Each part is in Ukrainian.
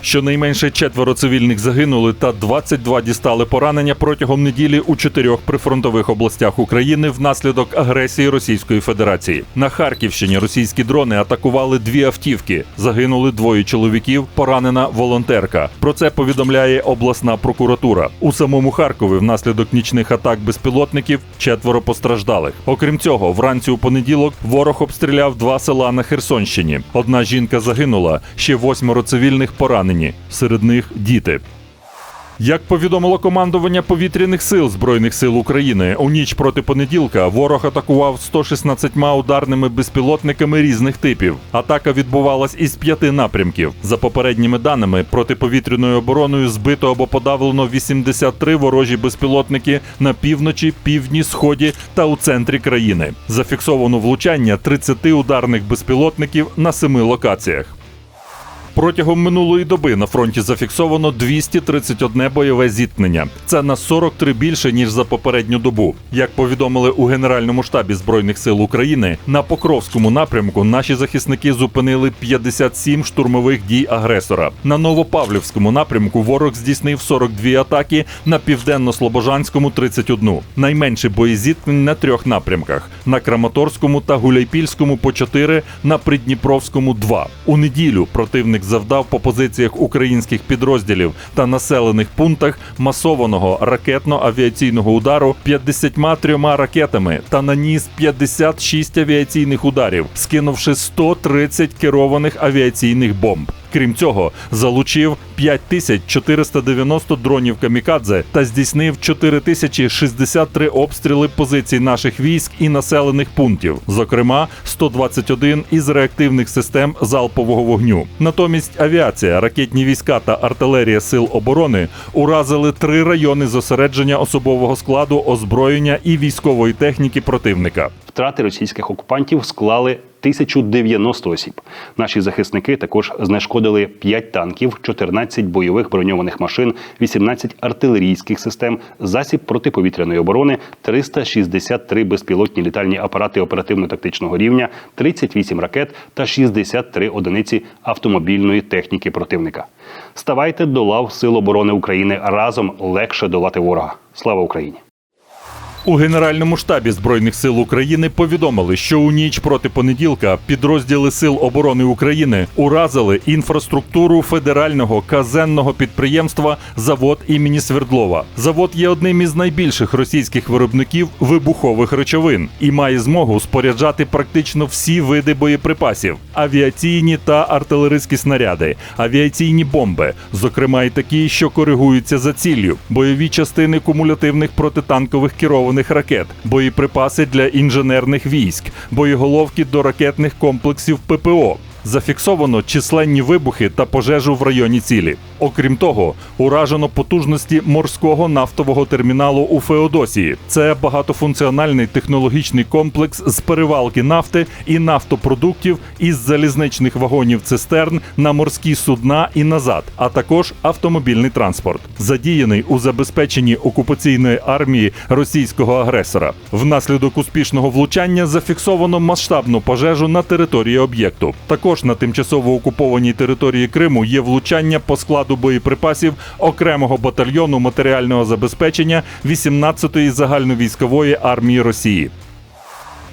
Щонайменше четверо цивільних загинули та 22 дістали поранення протягом неділі у чотирьох прифронтових областях України внаслідок агресії Російської Федерації. На Харківщині російські дрони атакували дві автівки. Загинули двоє чоловіків, поранена волонтерка. Про це повідомляє обласна прокуратура. У самому Харкові внаслідок нічних атак безпілотників четверо постраждалих. Окрім цього, вранці у понеділок ворог обстріляв два села на Херсонщині. Одна жінка загинула, ще восьмеро цивільних поранені. Серед них діти. Як повідомило командування повітряних сил Збройних сил України, у ніч проти понеділка ворог атакував 116 ударними безпілотниками різних типів. Атака відбувалась із п'яти напрямків. За попередніми даними, протиповітряною обороною збито або подавлено 83 ворожі безпілотники на півночі, півдні, сході та у центрі країни. Зафіксовано влучання 30 ударних безпілотників на семи локаціях. Протягом минулої доби на фронті зафіксовано 231 бойове зіткнення. Це на 43 більше ніж за попередню добу. Як повідомили у Генеральному штабі збройних сил України, на Покровському напрямку наші захисники зупинили 57 штурмових дій агресора. На Новопавлівському напрямку ворог здійснив 42 атаки, на південно-слобожанському 31. Найменше боєзіткнень на трьох напрямках: на Краматорському та Гуляйпільському по 4, на Придніпровському 2. У неділю противник завдав по позиціях українських підрозділів та населених пунктах масованого ракетно-авіаційного удару 53 ракетами та наніс 56 авіаційних ударів, скинувши 130 керованих авіаційних бомб. Крім цього, залучив 5490 дронів камікадзе та здійснив 4063 обстріли позицій наших військ і населених пунктів, зокрема 121 із реактивних систем залпового вогню. Натомість авіація, ракетні війська та артилерія сил оборони уразили три райони зосередження особового складу, озброєння і військової техніки противника. Втрати російських окупантів склали 1090 осіб. Наші захисники також знешкодили 5 танків, 14 бойових броньованих машин, 18 артилерійських систем, засіб протиповітряної оборони, 363 безпілотні літальні апарати оперативно-тактичного рівня, 38 ракет та 63 одиниці автомобільної техніки противника. Ставайте до лав Сил оборони України разом легше долати ворога. Слава Україні! У Генеральному штабі Збройних сил України повідомили, що у ніч проти понеділка підрозділи Сил оборони України уразили інфраструктуру федерального казенного підприємства Завод імені Свердлова. Завод є одним із найбільших російських виробників вибухових речовин і має змогу споряджати практично всі види боєприпасів: авіаційні та артилерійські снаряди, авіаційні бомби, зокрема й такі, що коригуються за ціллю, бойові частини кумулятивних протитанкових керованих ракет, боєприпаси для інженерних військ, боєголовки до ракетних комплексів ППО. Зафіксовано численні вибухи та пожежу в районі цілі. Окрім того, уражено потужності морського нафтового терміналу у Феодосії. Це багатофункціональний технологічний комплекс з перевалки нафти і нафтопродуктів із залізничних вагонів цистерн на морські судна і назад, а також автомобільний транспорт, задіяний у забезпеченні окупаційної армії російського агресора. Внаслідок успішного влучання зафіксовано масштабну пожежу на території об'єкту. Також на тимчасово окупованій території Криму є влучання по складу боєприпасів окремого батальйону матеріального забезпечення 18-ї загальновійськової армії Росії.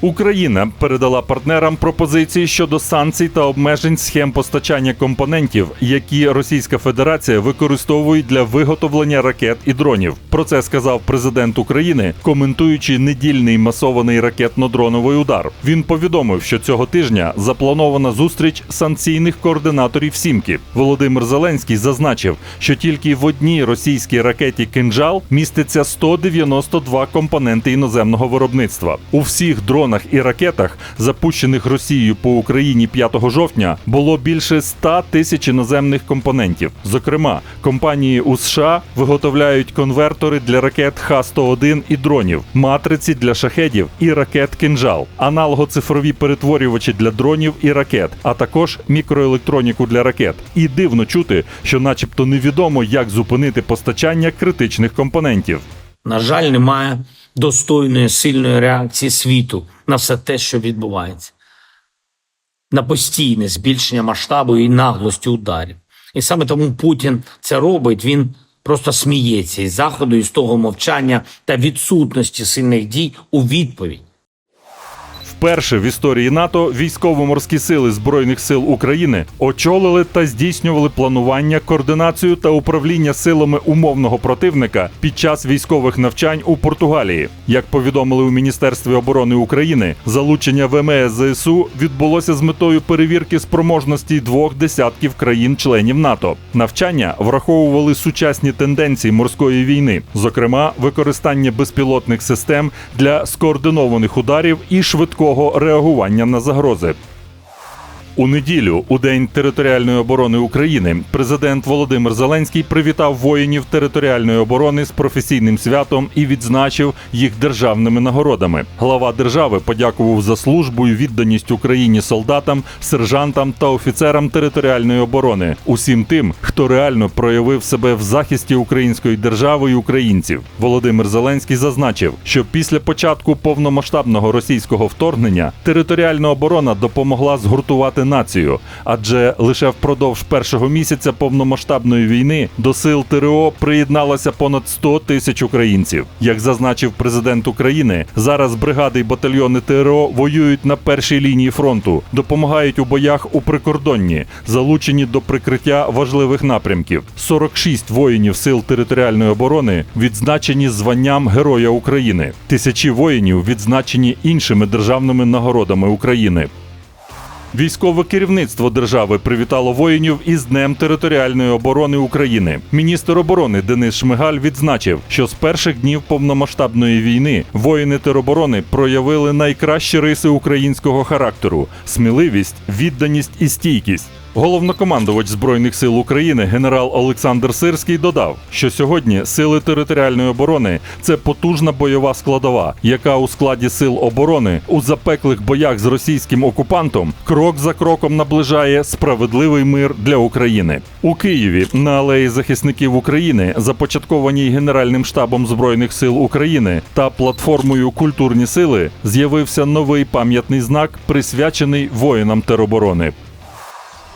Україна передала партнерам пропозиції щодо санкцій та обмежень схем постачання компонентів, які Російська Федерація використовує для виготовлення ракет і дронів. Про це сказав президент України, коментуючи недільний масований ракетно-дроновий удар. Він повідомив, що цього тижня запланована зустріч санкційних координаторів Сімки. Володимир Зеленський зазначив, що тільки в одній російській ракеті «Кинджал» міститься 192 компоненти іноземного виробництва. У всіх дронах і ракетах, запущених Росією по Україні 5 жовтня, було більше 100 тисяч іноземних компонентів. Зокрема, компанії у США виготовляють конвертори для ракет Х-101 і дронів, матриці для шахедів і ракет «Кинжал», аналогоцифрові перетворювачі для дронів і ракет, а також мікроелектроніку для ракет. І дивно чути, що, начебто, невідомо, як зупинити постачання критичних компонентів. На жаль, немає достойної сильної реакції світу на все те, що відбувається. на постійне збільшення масштабу і наглості ударів. І саме тому Путін це робить. Він просто сміється із заходу, із того мовчання та відсутності сильних дій у відповідь. Вперше в історії НАТО військово-морські сили Збройних сил України очолили та здійснювали планування, координацію та управління силами умовного противника під час військових навчань у Португалії. Як повідомили у Міністерстві оборони України, залучення ВМС ЗСУ відбулося з метою перевірки спроможності двох десятків країн-членів НАТО. Навчання враховували сучасні тенденції морської війни, зокрема використання безпілотних систем для скоординованих ударів і швидкого реагування на загрози. У неділю, у день територіальної оборони України, президент Володимир Зеленський привітав воїнів територіальної оборони з професійним святом і відзначив їх державними нагородами. Глава держави подякував за службу і відданість Україні солдатам, сержантам та офіцерам територіальної оборони, усім тим, хто реально проявив себе в захисті української держави і українців. Володимир Зеленський зазначив, що після початку повномасштабного російського вторгнення територіальна оборона допомогла згуртувати націю, адже лише впродовж першого місяця повномасштабної війни до сил ТРО приєдналося понад 100 тисяч українців. Як зазначив президент України, зараз бригади й батальйони ТРО воюють на першій лінії фронту, допомагають у боях у прикордонні, залучені до прикриття важливих напрямків. 46 воїнів сил територіальної оборони відзначені званням Героя України. Тисячі воїнів відзначені іншими державними нагородами України. Військове керівництво держави привітало воїнів із Днем територіальної оборони України. Міністр оборони Денис Шмигаль відзначив, що з перших днів повномасштабної війни воїни тероборони проявили найкращі риси українського характеру: сміливість, відданість і стійкість. Головнокомандувач збройних сил України генерал Олександр Сирський додав, що сьогодні сили територіальної оборони це потужна бойова складова, яка у складі сил оборони у запеклих боях з російським окупантом крок за кроком наближає справедливий мир для України. У Києві на алеї захисників України, започаткованій Генеральним штабом збройних сил України та платформою Культурні сили, з'явився новий пам'ятний знак, присвячений воїнам тероборони.